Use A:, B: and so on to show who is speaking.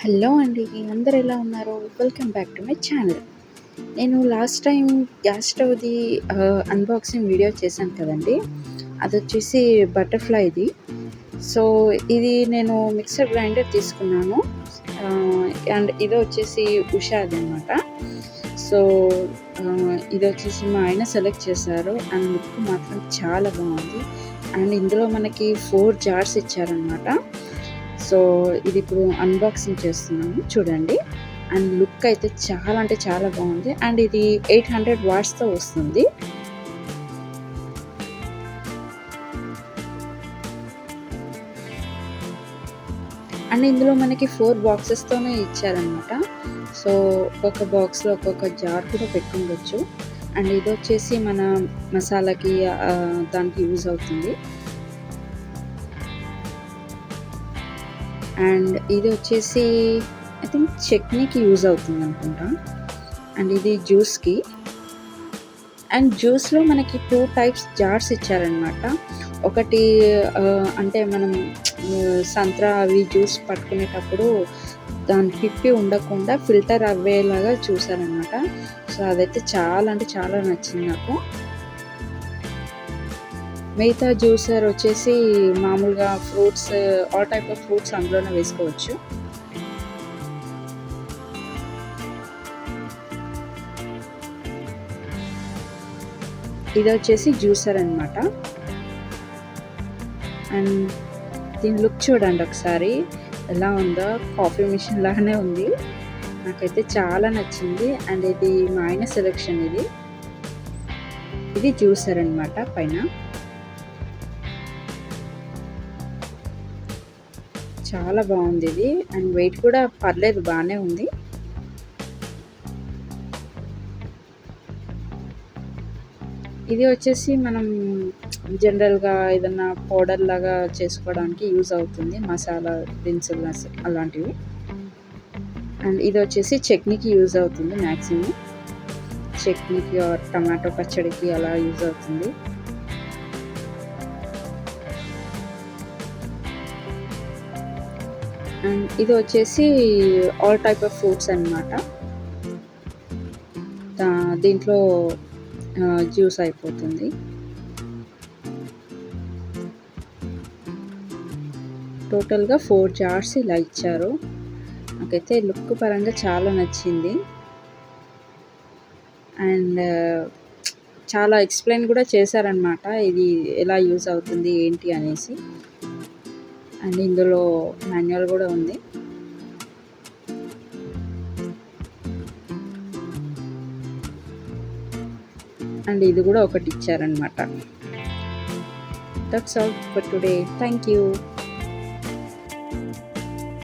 A: Hello అండి అందరు ఎలా ఉన్నారు? Welcome back to my channel నేను లాస్ట్ టైం గ్యాస్ స్టవ్ది అన్బాక్సింగ్ వీడియో చేశాను కదండి. అది వచ్చేసి బటర్ఫ్లైది సో ఇది నేను మిక్సర్ గ్రైండర్ తీసుకున్నాను. అండ్ ఇది వచ్చేసి ఉషాది అనమాట సో ఇది వచ్చేసి మా ఆయన సెలెక్ట్ చేశారు. అండ్ లుక్ మాత్రం చాలా బాగుంది. అండ్ ఇందులో మనకి ఫోర్ జార్స్ ఇచ్చారనమాట సో ఇది ఇప్పుడు అన్బాక్సింగ్ చేస్తున్నాము చూడండి. అండ్ లుక్ అయితే చాలా అంటే చాలా బాగుంది. అండ్ ఇది ఎయిట్ హండ్రెడ్ వాట్స్తో వస్తుంది. అండ్ ఇందులో మనకి ఫోర్ బాక్సెస్తోనే ఇచ్చారనమాట సో ఒక్కొక్క బాక్స్లో ఒక్కొక్క జార్ కూడా పెట్టుండొచ్చు అండ్ ఇది వచ్చేసి మన మసాలాకి దానికి యూజ్ అవుతుంది. అండ్ ఇది వచ్చేసి ఐ థింక్ చట్నీకి యూజ్ అవుతుంది అనుకుంటా. అండ్ ఇది జ్యూస్కి అండ్ జ్యూస్లో మనకి టూ టైప్స్ జార్స్ ఇచ్చారనమాట ఒకటి అంటే మనం సంత్రా అవి జ్యూస్ పట్టుకునేటప్పుడు దాని పిప్పి ఉండకుండా ఫిల్టర్ అవ్వేలాగా చూసారనమాట సో అదైతే చాలా అంటే చాలా నచ్చింది నాకు. మిగతా జ్యూసర్ వచ్చేసి మామూలుగా fruits all type of fruits అందులోనే వేసుకోవచ్చు. ఇది వచ్చేసి జ్యూసర్ అనమాట అండ్ దీని లుక్ చూడండి ఒకసారి. ఎలా ఉందో? కాఫీ మిషన్ లాగానే ఉంది. నాకైతే చాలా నచ్చింది. అండ్ ఇది మా ఆయన సెలెక్షన్ ఇది. ఇది జ్యూసర్ అనమాట పైన. చాలా బాగుంది ఇది. అండ్ వెయిట్ కూడా పర్లేదు బాగానే ఉంది. ఇది వచ్చేసి మనం జనరల్గా ఏదన్నా పౌడర్ లాగా చేసుకోవడానికి యూజ్ అవుతుంది మసాలా దినుసులు అలాంటివి. అండ్ ఇది వచ్చేసి చట్నీకి యూజ్ అవుతుంది మ్యాక్సిమం చట్నీకి టమాటో పచ్చడికి అలా యూజ్ అవుతుంది. అండ్ ఇది వచ్చేసి ఆల్ టైప్ ఆఫ్ ఫ్రూట్స్ అనమాట దీంట్లో జ్యూస్ అయిపోతుంది. టోటల్గా ఫోర్ జార్స్ ఇలా ఇచ్చారు. నాకైతే లుక్ పరంగా చాలా నచ్చింది. అండ్ చాలా ఎక్స్ప్లెయిన్ కూడా చేశారనమాట ఇది ఎలా యూజ్ అవుతుంది ఏంటి అనేసి. అండ్ ఇందులో మాన్యువల్ కూడా ఉంది. అండ్ ఇది కూడా ఒకటి ఇచ్చారనమాట that's all for today thank you